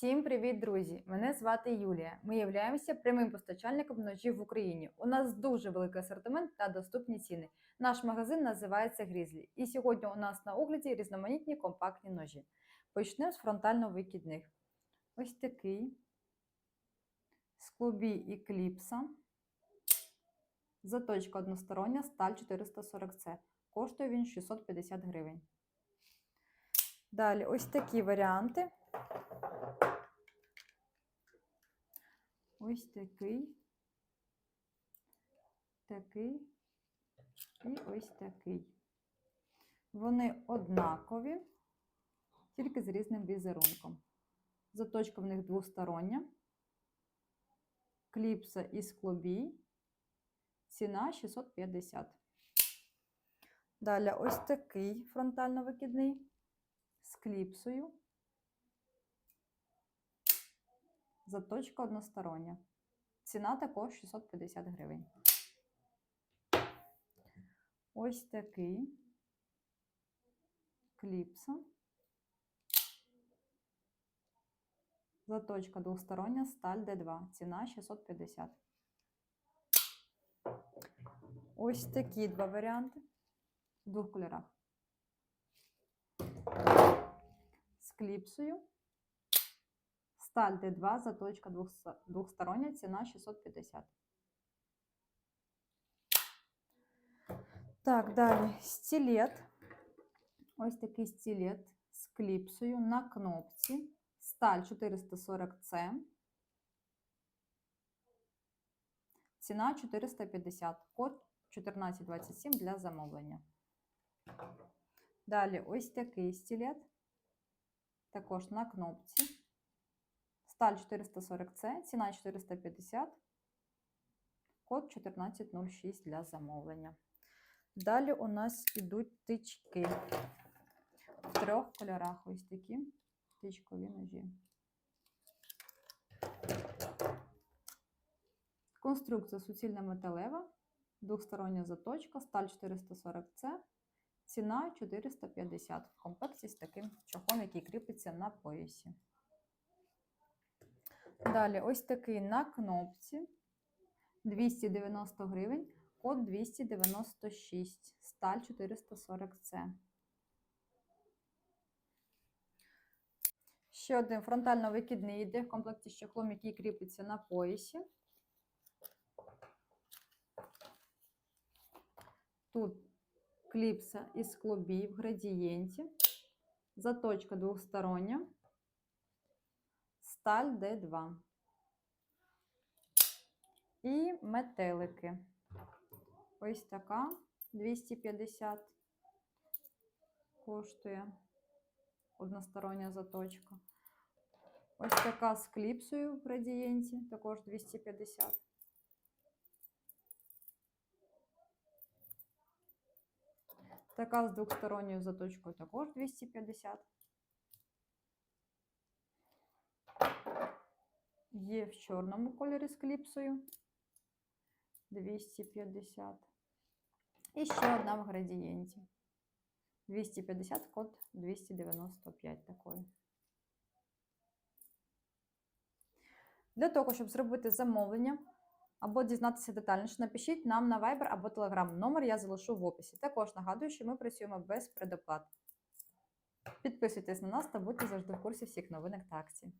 Всім привіт, друзі! Мене звати Юлія. Ми являємося прямим постачальником ножів в Україні. У нас дуже великий асортимент та доступні ціни. Наш магазин називається Грізлі. І сьогодні у нас на огляді різноманітні компактні ножі. Почнемо з фронтально-викидних. Ось такий з клубі і кліпса. Заточка одностороння, сталь 440C. Коштує він 650 гривень. Далі ось такі варіанти. Ось такий, такий і ось такий. Вони однакові, тільки з різним візерунком. Заточка в них двостороння, кліпса із клобій, ціна 650. Далі ось такий фронтально-викидний з кліпсою. Заточка одностороння. Ціна також 650 гривень. Ось такий кліпса. Заточка двостороння, сталь D2. Ціна 650. Ось такі два варіанти в двох кольорах. З кліпсою. Сталь Д2, заточка двохстороння, ціна 650. Так, далі стілет. Ось такий стілет з кліпсою на кнопці. Сталь 440C. Ціна 450. Код 1427 для замовлення. Далі ось такий стілет. Також на кнопці. Сталь 440C, ціна 450, код 1406 для замовлення. Далі у нас ідуть тички в трьох кольорах. Ось такі тичкові ножі. Конструкція суцільна металева, двостороння заточка, сталь 440C, ціна 450 в комплекті з таким чохлом, який кріпиться на поясі. Далі, ось такий на кнопці 290 гривень, код 296, сталь 440C. Ще один фронтально-викидний йде в комплекті з чохлом, який кріпиться на поясі. Тут кліпса із клубій в градієнті, заточка двостороння сталь Д2. І метелики. Ось така 250 коштує одностороння заточка. Ось така з кліпсою в градієнті, також 250. Така з двосторонньою заточкою також 250. Є в чорному кольорі з кліпсою 250. І ще одна в градієнті. 250 код 295 такої. Для того, щоб зробити замовлення або дізнатися детальніше, напишіть нам на Viber або Telegram. Номер я залишу в описі. Також нагадую, що ми працюємо без предоплат. Підписуйтесь на нас та будьте завжди в курсі всіх новинок та акцій.